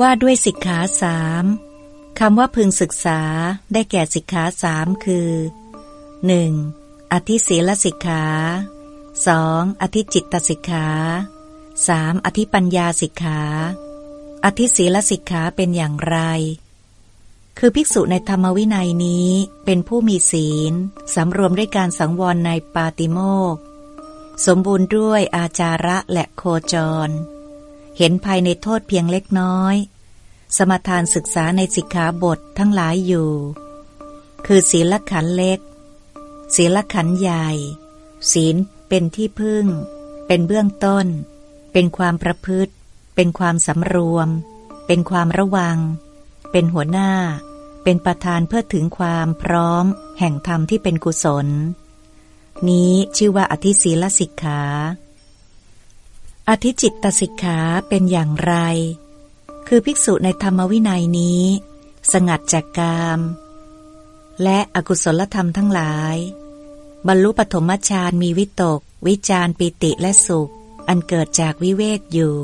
ว่าด้วยสิกขาสามคำว่าพึงศึกษาได้แก่สิกขาสามคือ 1. อธิศีลสิกขา 2. อธิจิตตสิกขา 3. อธิปัญญาสิกขา อธิศีลสิกขาเป็นอย่างไร คือภิกษุในธรรมวินัยนี้เป็นผู้มีศีลสำรวมด้วยการสังวรในปาติโมกสมบูรณ์ด้วยอาจาระและโคจร เห็นภายในโทษเพียงเล็กน้อย สมทานศึกษาในสิกขาบททั้งหลายอยู่ คือศีลขันเล็ก ศีลขันใหญ่ ศีลเป็นที่พึ่ง เป็นเบื้องต้น เป็นความประพฤติ เป็นความสำรวม เป็นความระวัง เป็นหัวหน้า เป็นประธานเพื่อถึงความพร้อม แห่งธรรมที่เป็นกุศล นี้ชื่อว่าอธิศีลสิกขา อธิจิตตสิกขาเป็นอย่างไร คือภิกษุในธรรมวินัยนี้ สงัดจากกาม และอกุศลธรรมทั้งหลาย บรรลุปฐมฌานมีวิตก วิจารปิติและสุข อันเกิดจากวิเวกอยู่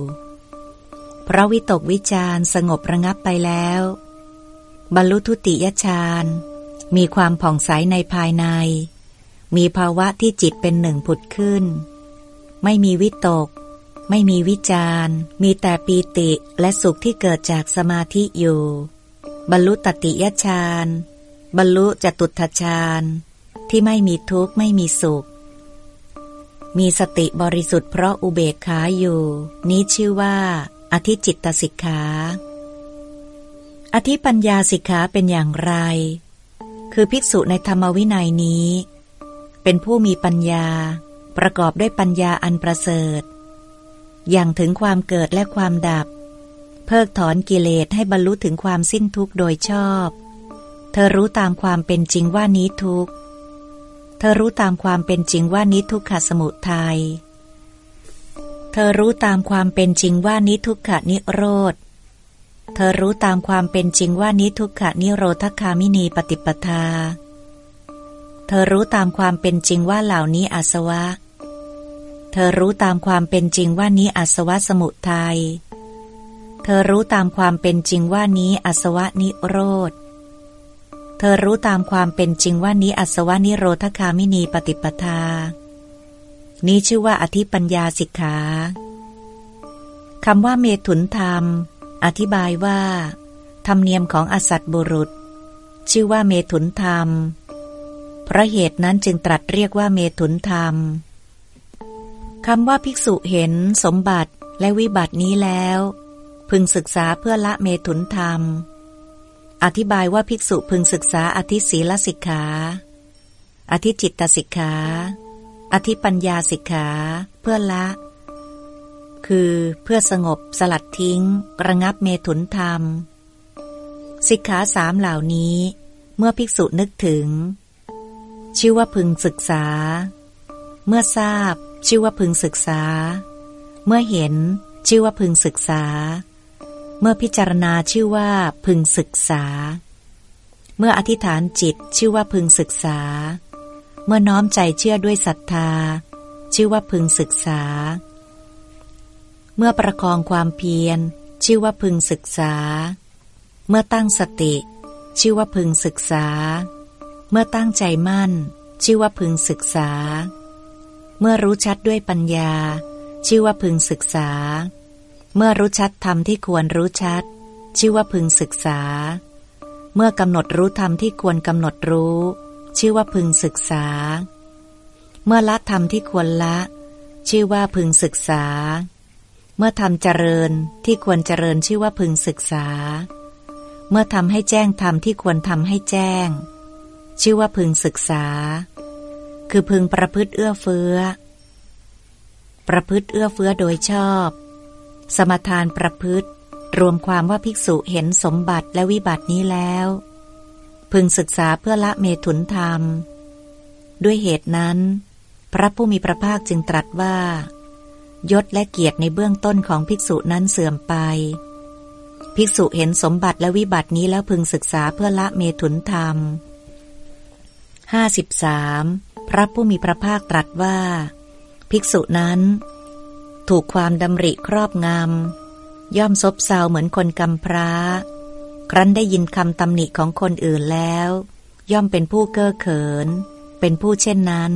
เพราะวิตกวิจารสงบระงับไปแล้ว บรรลุทุติยฌานมีความผ่องใสในภายใน มีภาวะที่จิตเป็นหนึ่งผุดขึ้น ไม่มีวิตก ไม่มีวิจารมีแต่ปีติและสุขที่เกิดจากสมาธิอยู่ บรรลุตติยฌานบรรลุจตุตฌานที่ไม่มีทุกข์ไม่มีสุข มีสติบริสุทธิ์เพราะอุเบกขาอยู่ นี้ชื่อว่า อธิจิตตสิกขา อธิปัญญาสิกขาเป็นอย่างไร คือภิกษุในธรรมวินัยนี้ เป็นผู้มีปัญญา ประกอบด้วยปัญญาอันประเสริฐ อย่างถึงความเกิดและความดับ เพิกถอนกิเลสให้บรรลุถึงความสิ้นทุกข์โดยชอบ เธอรู้ตามความเป็นจริงว่านี้ทุกข์ เธอรู้ตามความเป็นจริงว่านิทุกขสมุทัย เธอรู้ตามความเป็นจริงว่านิทุกขนิโรธ เธอรู้ตามความเป็นจริงว่านิทุกขนิโรธคามินีปฏิปทา เธอรู้ตามความเป็นจริงว่าเหล่านี้อาสวะเเธอรู้ตามความเป็นจริงว่านี้อาสวะสมุทัย เธอรู้ตามความเป็นจริงว่านี้อาสวะนิโรธ เธอรู้ตามความเป็นจริงว่านี้อัศวานิโรธคามินีปฏิปทา นี้ชื่อว่าอธิปัญญาสิกขาคำว่าเมถุนธรรม อธิบายว่า ธรรมเนียมของอสัตบุรุษ ชื่อว่าเมถุนธรรม เพราะเหตุนั้นจึงตรัสเรียกว่าเมถุนธรรม คำว่าภิกษุเห็นสมบัติและวิบัตินี้แล้ว พึงศึกษาเพื่อละเมถุนธรรม อธิบายว่าภิกษุพึงศึกษาอธิศีลสิกขา อธิจิตตสิกขา อธิปัญญาสิกขา เพื่อละ คือเพื่อสงบสลัดทิ้ง ระงับเมถุนธรรม สิกขาสามเหล่านี้ เมื่อภิกษุนึกถึง ชื่อว่าพึงศึกษา เมื่อทราบ ชื่อว่าพึงศึกษา เมื่อเห็น ชื่อว่าพึงศึกษา เมื่อพิจารณาชื่อว่าพึงศึกษา เมื่ออธิษฐานจิตชื่อว่าพึงศึกษา เมื่อน้อมใจเชื่อด้วยศรัทธา ชื่อว่าพึงศึกษา เมื่อประคองความเพียร ชื่อว่าพึงศึกษา เมื่อตั้งสติ ชื่อว่าพึงศึกษา เมื่อตั้งใจมั่น ชื่อว่าพึงศึกษา เมื่อรู้ชัดด้วยปัญญา ชื่อว่าพึงศึกษา เมื่อรู้ชัดธรรมที่ควรรู้ชัด ชื่อว่าพึงศึกษา เมื่อกำหนดรู้ธรรมที่ควรกำหนดรู้ ชื่อว่าพึงศึกษา เมื่อละธรรมที่ควรละ ชื่อว่าพึงศึกษา เมื่อทำเจริญที่ควรเจริญชื่อว่าพึงศึกษา เมื่อทำให้แจ้งธรรมที่ควรทำให้แจ้ง ชื่อว่าพึงศึกษา คือพึงประพฤติเอื้อเฟื้อ ประพฤติเอื้อเฟื้อโดยชอบ สมทานประพฤติ รวมความว่าภิกษุเห็นสมบัติและวิบัตินี้แล้ว พึงศึกษาเพื่อละเมถุนธรรม ด้วยเหตุนั้น พระผู้มีพระภาคจึงตรัสว่ายศและเกียรติในเบื้องต้นของภิกษุนั้นเสื่อมไป ภิกษุเห็นสมบัติและวิบัตินี้แล้วพึงศึกษาเพื่อละเมถุนธรรม 53. พระผู้มีพระภาคตรัสว่า ภิกษุนั้น ถูกความดำริครอบงำย่อมซบเซาเหมือนคนกำพร้า ครั้นได้ยินคำตำหนิของคนอื่นแล้ว ย่อมเป็นผู้เก้อเขิน เป็นผู้เช่นนั้น